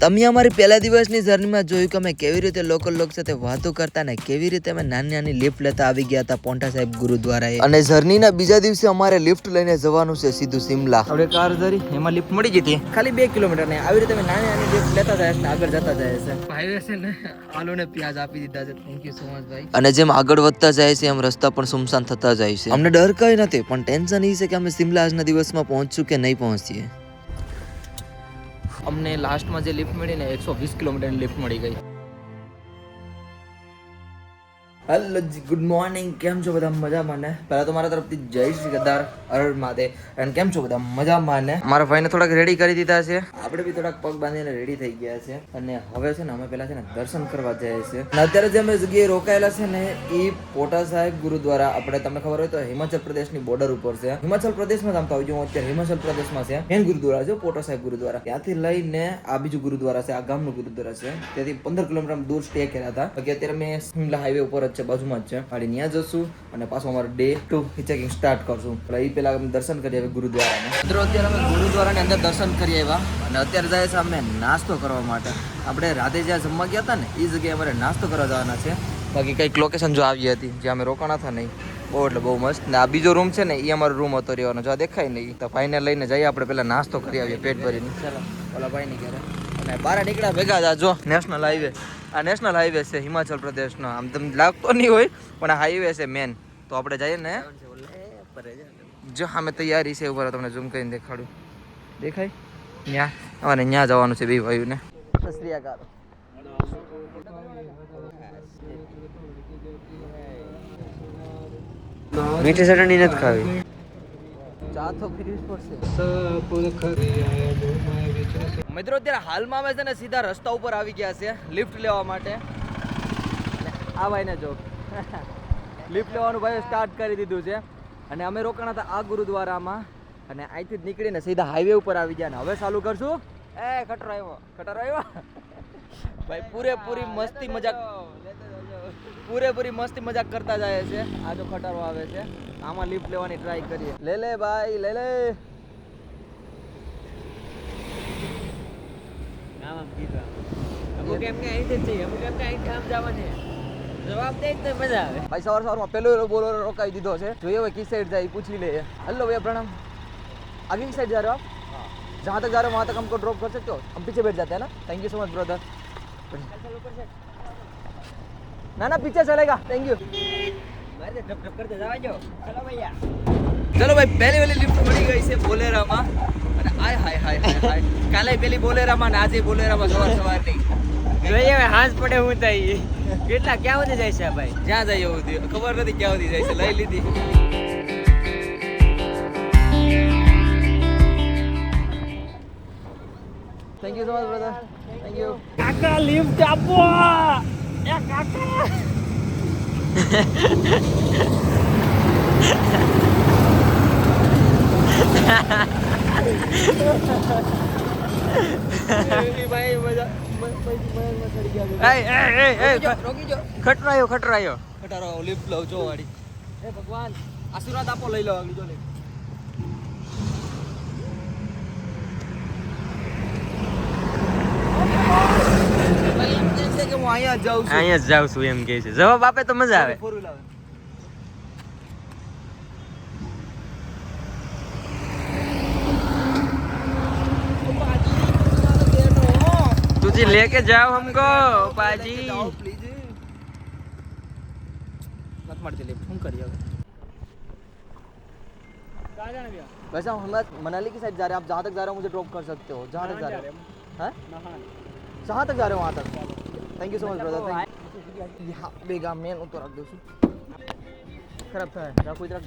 તમે અમારી પહેલા દિવસની જર્નીમાં જોયું કે અમે કેવી રીતે લોકલ લોક સાથે વાતો કરતા ને કેવી રીતે અમે નાની નાની લિફ્ટ લેતા આવી ગયા હતા પોન્ટા સાહેબ ગુરુદ્વારાએ. અને જર્નીના બીજા દિવસે અમારે લિફ્ટ લઈને જવાનું છે સીધું સિમલા આપણે કાર ધરી એમાં લિફ્ટ મળી જતી ખાલી બે કિલોમીટર ને આવી રીતે અમે નાની નાની લિફ્ટ લેતા જાય છે આગળ જતા જાય છે. હાઈવે છે ને આલુ ને પ્યાજ આપી દીધા છે. થેન્ક યુ સો મચ ભાઈ. અને જેમ આગળ વધતા જાય છે એમ રસ્તા પણ સુમસાન થતા જાય છે. અમને ડર કઈ નથી પણ ટેન્શન એ છે કે અમે સિમલા આજના દિવસમાં પહોંચશું કે નહીં પહોંચીએ. અમને લાસ્ટમાં જે લિફ્ટ મળી ને એકસો વીસ કિલોમીટરની લિફ્ટ મળી ગઈ. હેલો ગુડ મોર્નિંગ કેમ છો બધા? મજામાં ને? પહેલા તો મારા તરફથી જય શ્રી ગદ્દાર અરર માતે અને કેમ છો બધા? મજામાં ને? મારા ભાઈને થોડાક રેડી કરી દીધા છે. આપણે બી થોડાક પગ બાંધીને રેડી થઈ ગયા છે. અને હવે છે ને, અમે પેલા છે ને, દર્શન કરવા જઈએ છે અને અત્યારે જે અમે જગ્યાએ રોકાયેલા છે ને, એ પોટા સાહેબ ગુરુદ્વારા. આપણે, તમને ખબર હોય તો હિમાચલ પ્રદેશની બોર્ડર ઉપર છે. હિમાચલ પ્રદેશમાં જ આમ તો આવી જાઉં અત્યારે હિમાચલ પ્રદેશમાં છે. મેન ગુરુદ્વારા છે પોટા સાહેબ ગુરુદ્વારા. ત્યાંથી લઈને આ બીજું ગુરુદ્વારા છે, આ ગામનું ગુરુદ્વારા છે. ત્યાંથી પંદર કિલોમીટર દૂર સ્ટે કર્યા હતા. બાકી અત્યારે મેં સિમલા હાઈવે ઉપર જ છે, બાજુમાં જ છે. ખાલી ત્યાં જશું અને પાછું અમારે ડે ટુ ચેકિંગ સ્ટાર્ટ કરશું. એટલે એ પહેલાં અમે દર્શન કરીએ હવે ગુરુદ્વારાને મિત્રો, અત્યારે અમે ગુરુદ્વારાની અંદર દર્શન કરી આવ્યા અને અત્યારે જાય છે અમે નાસ્તો કરવા માટે. આપણે રાતે જ્યાં જમવા ગયા હતા ને એ જગ્યાએ અમારે નાસ્તો કરવા જવાના છે. બાકી કંઈક લોકેશન જો આવી હતી, જ્યાં અમે રોકાણા હતા નહીં. બહુ એટલે બહુ મસ્ત. ને આ બીજો રૂમ છે ને એ અમારો રૂમ હતો રહેવાનો. જો દેખાય નહીં, તો ભાઈને લઈને જઈએ, આપણે પહેલાં નાસ્તો કરી આવીએ, પેટ ભરીને. ચાલો, ઓલા ભાઈની ઘરે. અને બહાર નીકળ્યા ભેગા જ જો નેશનલ હાઈવે આ નેશનલ હાઈવે છે હિમાચલ પ્રદેશનો. આમ તમને લાગતો નહીં હોય પણ આ હાઈવે છે મેન તો આપણે જઈએ ને. જો સામે તૈયારી છે ઉપર તમને ઝૂમ કરીને દેખાડું. દેખાય? ત્યાં અમારે ત્યાં જવાનું છે બે ભાઈઓને. સસ્રી અકાલ મીઠી ચટણી નથી ખાવી. ચા તો મિત્રો, અત્યારે હાલમાં અમે છે ને સીધા રસ્તા ઉપર આવી ગયા છે લિફ્ટ લેવા માટે. આ ભાઈને જો. લિફ્ટ લેવાનું ભાઈ સ્ટાર્ટ કરી દીધું છે. અને અમે રોકાણા હતા આ ગુરુદ્વારામાં. અને અહીંથી જ નીકળીને સીધા હાઈવે ઉપર આવી ગયા. ને હવે ચાલુ કરશું. એ, ખટરો આવ્યો. ખટરો આવ્યો? ભાઈ, પૂરેપૂરી મસ્તી મજાક. પૂરેપૂરી મસ્તી મજાક કરતા જાય છે. આ જો ખટારો આવે છે. આમાં લિફ્ટ લેવાની ટ્રાય કરીએ. લે લે ભાઈ લે લે. ભાઈ સવાર સવારમાં પેલો બોલો રોકાવી દીધો છે. જોઈએ હવે કી સાઈડ જાય પૂછી લે હલો ભૈયા પ્રણામ. આગલી સાઈડ જા રહ્યો आप जहाँ तक जा रहे हो वहाँ तक हमको ड्रॉप कर सकते हो हम पीछे बैठ जाते हैं ना ना पीछे चलेगा थैंक यू મારે ડબ ડબ કરતા જવા જો ચલો ભૈયા ચલો ભાઈ પહેલી પહેલી લિફ્ટ મળી ગઈ છે બોલેરામાં અને આય હાય હાય હાય હાય કાલે પેલી બોલેરામાં ને આજે બોલેરામાં સવાર સવાર નહીં જોઈએ હવે હાંસ પડે હું થઈ કેટલા ક્યાં સુધી જાય છે ભાઈ જ્યાં જાય એવું થયું ખબર નથી ક્યાં સુધી જાય છે લઈ લીધી thank you so much brother thank you કાકા લિફ્ટ આપો એ કાકા ભાઈ મજા એ એ એ એ રોકી જો ખટરાયો ખટરાયો. ખટારો લિફ્ટ લઉં જો વાળી. હે ભગવાન આશીર્વાદ આપો લઈ લો આગળ જો લે. છે કે હું અહીંયા જ જાઉં છું અહીંયા જ જાઉં છું એમ કે છે જવાબ આપે તો મજા આવે ફોર વ્હીલ આવે तुझे लेके जाओ हमको पाजी જાઓ પ્લીઝ મત મળતી લે શું કરી હવે वैसे हम हम मनाली की साइड जा रहे हैं आप जहाँ तक जा रहे हो मुझे ड्रॉप कर सकते हो जहाँ तक जा रहे हो हैं जहाँ तक जा रहे हो वहाँ तक thank you so much brother thank you यहाँ बेगा मेन उतर रख दो खराब था। रखो इधर रख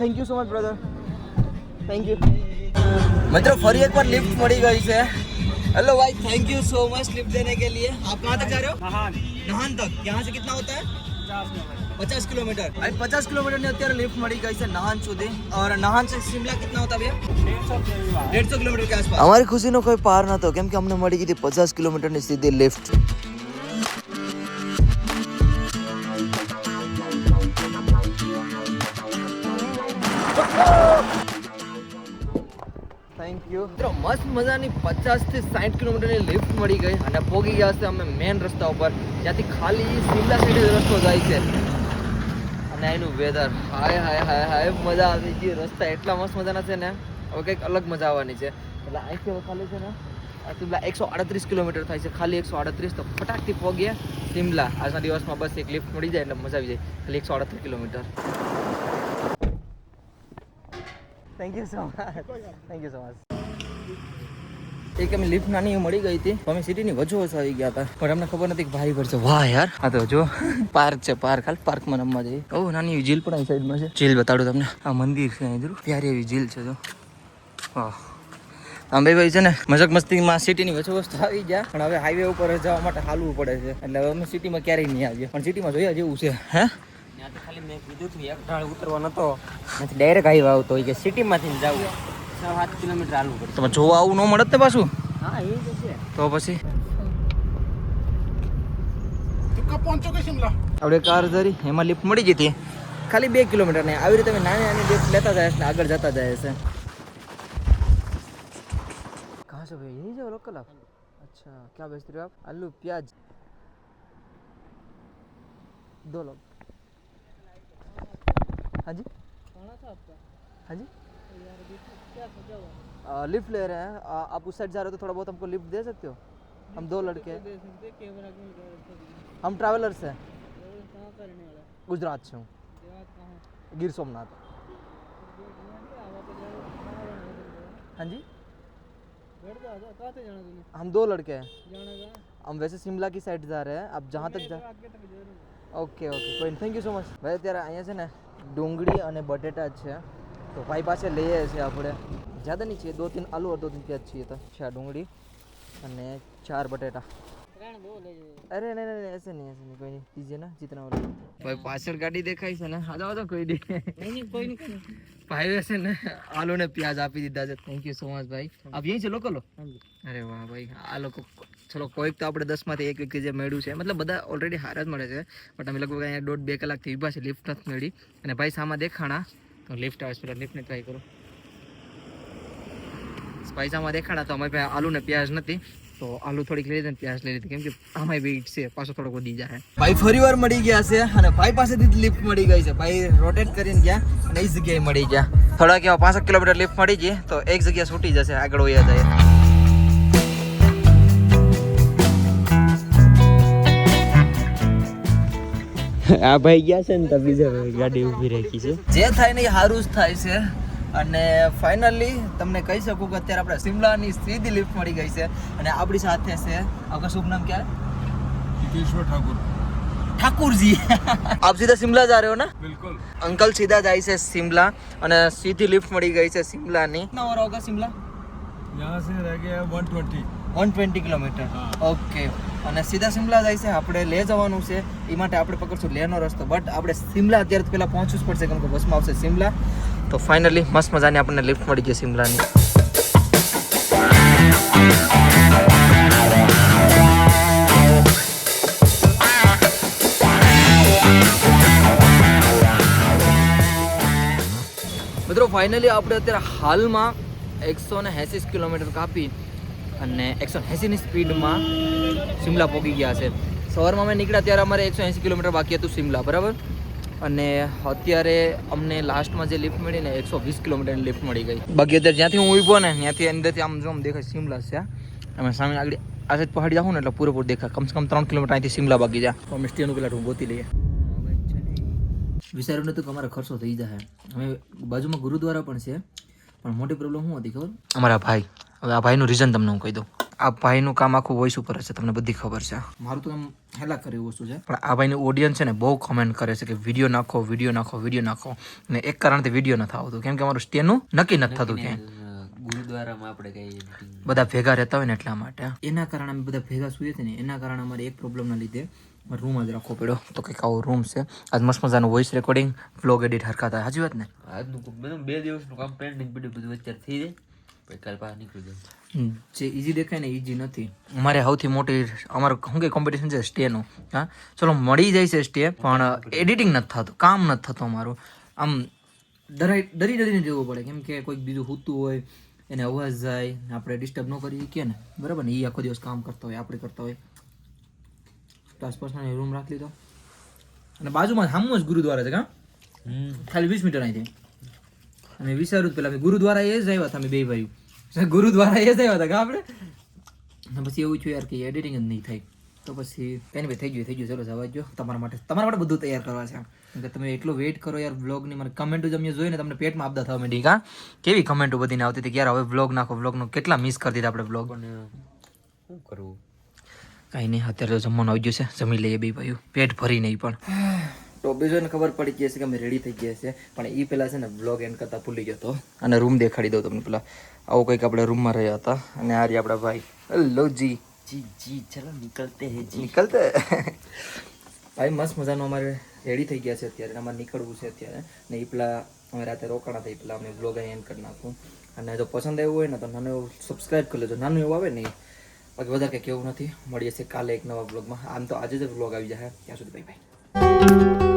thank you so much brother thank you you મિત્રો एक बार लिफ्ट मड़ी ગઈ છે हेलो भाई thank you so much lift देने के लिए। आप कहाँ तक जा रहे हो? नहान। नहान तक। यहाँ से कितना होता है? 50 मिनट પચાસ કિલોમીટર. અને પચાસ કિલોમીટરની અત્યારે લિફ્ટ મળી ગઈ છે નહાન સુધી. અને નહાન સે શિમલા કેટલા હતા ભૈયા? દેડસો કિલોમીટર કે આસપાસ. અમારી ખુશીનો કોઈ પાર નહોતો કેમ કે અમને મળી ગઈ પચાસ કિલોમીટરની સીધી લિફ્ટ થેન્ક યુ મિત્રો મસ્ત મજાની પચાસથી સાઠ કિલોમીટરની લિફ્ટ મળી ગઈ અને પોગી ગયા છે અમે મેન રસ્તા ઉપર. જ્યાંથી ખાલી શિમલા સાઈડ રસ્તો જાય છે. અને એનું વેધર હાય હાય હાય હાય. મજા આવી ગઈ. રસ્તા એટલા મસ્ત મજાના છે ને. હવે કંઈક અલગ મજા આવવાની છે. એટલે અહીંથી ખાલી છે ને. સિમલા એકસો આડત્રીસ કિલોમીટર થાય છે. ખાલી એકસો આડત્રીસ તો ફટાકથી પહોંચીએ સિમલા. આજના દિવસમાં બસ એક લિફ્ટ મળી જાય એટલે મજા આવી જાય. ખાલી એકસો આડત્રીસ kilometre. Thank you so much thank you so much એક અમે લિફ્ટ નાની મળી ગઈ હતી. અમે સિટીની વચ્ચે આવી ગયા હતા. પણ અમને ખબર નથી કે ભાઈ પર છે. વાહ યાર. આ તો જો પાર્ક છે પાર્ક હાલ પાર્કમાં રમવા જઈએ. ઓ નાની એવી ઝીલ પણ અહીં સાઈડમાં છે. ઝીલ બતાડું તમને. આ મંદિર છે અહીં પ્યારી એવી ઝીલ છે જો. વાહ. અંબે ભાઈ છે ને મજાક મસ્તીમાં સિટીની વચ્ચે વસ્તુ આવી ગયા. પણ હવે હાઈવે ઉપર જવા માટે હાલવું પડે છે. એટલે હવે અમે સિટીમાં ક્યારેય નહીં આવીએ. પણ સિટીમાં જોયા જેવું છે. હે? ખાલી મેં કીધું હતું એક ઢાળ ઉતરવા નતો. નથી ડાયરેક્ટ આવ્યો આવતો કે સિટીમાંથી જવું સાત કિલોમીટર હાલવું પડે તમે જોવા આવું ન મળે ને પાછું? હા એ છે. તો પછી? પહોંચો કે શિમલા? આપણે કાર ધરી એમાં લિફ્ટ મળી ગઈ હતી. ખાલી બે કિલોમીટર ને આવી રીતે નાની નાની લિફ્ટ લેતા જાય છે આગળ જતા જાય છે. કહા છો ભાઈ એ જાઓ લોકલ આપ. અચ્છા ક્યાં બેચતે રહો આપ? આલુ પ્યાજ. દો હાજી? કોણ આપતા. હાજી? लिफ्ट ले रहे हैं आ, आप उस साइड जा रहे हो तो थोड़ा बहुत हमको लिफ्ट दे सकते हो हम दो लड़के हैं। हम ट्रैवलर से हैं। गुजरात से हूँ गिर सोमनाथ हाँ जी हम दो लड़के हैं हम वैसे शिमला की साइड जा रहे हैं अब जहाँ तक जा ઓકે ઓકે કોઈ થેન્ક યુ સો મચ ભાઈ અત્યારે અહીંયા છે ને ડુંગળી અને બટેટા જ છે તો ભાઈ पास લઈએ છે આપણે. જ્યાદા નહીં છીએ દો તીન આલુ દો તીન પ્યાજ છીએ તો. ચાર ડુંગળી અને ચાર બટેટા. અરે નહીં નહીં એસે નહીં એસે નહીં કોઈ નહીં. દીજે ના જીતના વાળું ભાઈ પાછળ ગાડી દેખાય છે ને. આજો આજો કોઈ નહીં કોઈ નહીં ભાઈ હશે ને આલુ ને પ્યાજ આપી દીધા છે. થેન્ક યુ સો મચ ભાઈ. આપ યહીં છે લોકો લો અરે વાહ ભાઈ. આ લોકો ચલો કોઈક તો આપણે દસમાંથી એક એક જે મળ્યું છે. મતલબ બધા ઓલરેડી હારા જ મળે છે. બટ અમે લગભગ અહીંયા દોઢ બે કલાકથી ઊભા છે લિફ્ટ નથી મળી. અને ભાઈ સામા દેખાણા. લિફ્ટ આવે પેલા લિફ્ટને ટ્રાય કરો. સ્પાઈસામાં દેખાડા તો પાસે આલુ ને પ્યાજ નથી, તો આલુ થોડીક લઈ લીધી પ્યાજ લઈ લીધી. કેમ કે આમાંય વેઇટ છે પાછો થોડોક વધી જાય. ભાઈ ફરી વાર મળી ગયા છે અને ભાઈ પાસેથી લિફ્ટ મળી ગઈ છે. ભાઈ રોટેટ કરીને ગયા અને એ જગ્યાએ મળી ગયા. થોડાક એવા પાંસઠ કિલોમીટર લિફ્ટ મળી ગઈ, તો એક જગ્યા છૂટી જશે, આગળ વયા જાય. આ ભાઈ ગયા છે ને તો બીજા ગાડી ઊભી રાખી છે. જે થાય ને એ સારું જ થાય છે. અને ફાઇનલી તમને કહી શકું કે અત્યારે આપણે શિમલાની સીધી લિફ્ટ મળી ગઈ છે. અને આપણી સાથે છે આપણા શુભ નામ ક્યાં કિશોર ઠાકુર. ઠાકુરજી. આપ સીધા सीधा शिमला जा रहे हो અંકલ સીધા જાય છે जाई અને સીધી લિફ્ટ મળી ગઈ છે गई से शिमला नहीं कितना और होगा Shimla 120. One twenty kilometre okay અને સીધા સિમલા જાય છે. આપણે લે જવાનું છે. એ માટે આપણે પકડશું લેનો રસ્તો. બટ આપણે સિમલા અત્યારે પહેલાં પહોંચવું જ પડશે કેમ કે બસમાં આવશે સિમલા તો ફાઇનલી મસ્ત મજાની આપણને લિફ્ટ મળી ગઈ સિમલાની મિત્રો ફાઇનલી આપણે અત્યારે હાલમાં એકસો ને કિલોમીટર કાપી અને એકસો એંસીની સ્પીડમાં શિમલા પહોંચી ગયા છે. સવારમાં અમે નીકળ્યા ત્યારે અમારે એકસો એંસી કિલોમીટર બાકી હતું શિમલા, બરાબર? અને અત્યારે અમને લાસ્ટમાં જે લિફ્ટ મળી ને એકસો વીસ કિલોમીટરની લિફ્ટ મળી ગઈ. બાકી અત્યારે જ્યાંથી હું ઊભો ને ત્યાંથી અંદરથી આમ જો આમ દેખાય શિમલા છે અમે સામે આગળ આ સાઈડ પહાડી જાઉં ને એટલે પૂરેપૂર દેખાય. કમસે કમ ત્રણ કિલોમીટર અહીંથી શિમલા બાકી જાય. તો અમે સ્ટીનું પેલા ગોતી લઈએ. વિચાર્યું નતું કે અમારો ખર્ચો થઈ જાય. અમે બાજુમાં ગુરુદ્વારા પણ છે. પણ મોટી પ્રોબ્લેમ શું હતી ખબર? અમારા ભાઈ. હવે આ ભાઈનું રીઝન તમને હું કહી દઉં. આ ભાઈનું કામ આખું વોઇસ ઉપર છે તમને બધી ખબર છે. મારું તો આમ હેલા કરે વસ્તુ છે. પણ આ ભાઈનું ઓડિયન્સ છે ને બહુ કમેન્ટ કરે છે કે વીડિયો નાખો વીડિયો નાખો વીડિયો નાખો. ને એક કારણથી વીડિયો નથી આવતો કેમ કે અમારું સ્ટેનું નક્કી નથી થતું ક્યાંય. ગુરુદ્વારામાં આપણે કઈ બધા ભેગા રહેતા હોય ને એટલા માટે. એના કારણે અમે બધા ભેગા સુઈએ છીએ ને એના કારણે અમારે એક પ્રોબ્લેમના લીધે રૂમ જ રાખવો પડ્યો. તો કંઈક આવો રૂમ છે. આજ મસ્ત મજાનું વોઇસ રેકોર્ડિંગ વ્લોગ એડિટ હરખા થાય સાચી વાત ને? આજનું બે દિવસનું કામ પેન્ડિંગ પડ્યું બધું વચ્ચે થઈ જાય. પછી કાલ બહાર નીકળી જાય જે ઇઝી દેખાય ને ઇઝી નથી. અમારે સૌથી મોટી અમારું શું કે કોમ્પિટિશન છે સ્ટેનું હા? ચલો મળી જાય છે સ્ટે પણ એડિટિંગ નથી થતું. કામ નથી થતું અમારું. આમ ડરાઈ ડરી ડરીને જવું પડે. કેમ કે કોઈક બીજું હૂતું હોય એને અવાજ જાય આપણે ડિસ્ટર્બ ન કરી કે ને? બરાબર ને? એ આખો દિવસ કામ કરતા હોય આપણે કરતા હોય. આસપાસના રૂમ રાખી લીધો. અને બાજુમાં સામું જ ગુરુદ્વારા છે કા? ખાલી વીસ મીટર અહીંથી. અમે વિચાર્યું પેલા ગુરુદ્વારા એ જ આવ્યા હતા અમે બે ભાઈ ગુરુદ્વારા એ જ આવ્યા હતા કા આપણે? અને પછી એવું થયું યાર કે એડિટિંગ જ નહીં થાય. તો પછી કઈ ભાઈ થઈ ગયું થઈ ગયું. ચલો જવા જો તમારા માટે તમારા માટે બધું તૈયાર કરવા છે. કે તમે એટલો વેઇટ કરો યાર વ્લોગની મારે કમેન્ટો જમીએ જોઈને તમને પેટમાં આપતા થવા માંડી કા? કેવી કમેન્ટો બધીને આવતી હતી કે યાર હવે વ્લોગ નાખો વ્લોગનો કેટલા મિસ કરી દીધા આપણે વ્લોગ શું કરવું? કાંઈ નહીં અત્યારે તો જમવાનું આવી ગયું છે. જમી લઈએ બે ભાઈઓ. પેટ ભરી નહીં પણ. તો બીજોને ખબર પડી ગઈ છે કે અમે રેડી થઈ ગયા છે. પણ એ પેલા છે ને બ્લોગ એન્ડ કરતા ભૂલી ગયો હતો અને રૂમ દેખાડી દઉં તમને પેલા. આવો કંઈક આપણે રૂમમાં રહ્યા હતા. અને આ રહ્યા આપણા ભાઈ. હલો જી જી જી ચલો નીકળતે હે નીકળતે? ભાઈ મસ્ત મજાનો અમારે રેડી થઈ ગયા છે અત્યારે. અમારે નીકળવું છે અત્યારે. ને એ પેલા અમે રાતે રોકાણા થઈ પેલા અમે બ્લોગ એન્ડ કરી નાખું. અને જો પસંદ આવ્યું હોય ને તો નાનું એવું સબસ્ક્રાઈબ કરી લેજો. નાનું એવું આવે ને ઈ. બાકી વધારે કંઈ કેવું નથી. મળીએ છીએ કાલે એક નવા બ્લોગમાં આમ તો આજે જ બ્લોગ આવી જાય ત્યાં સુધી ભાઈ બાય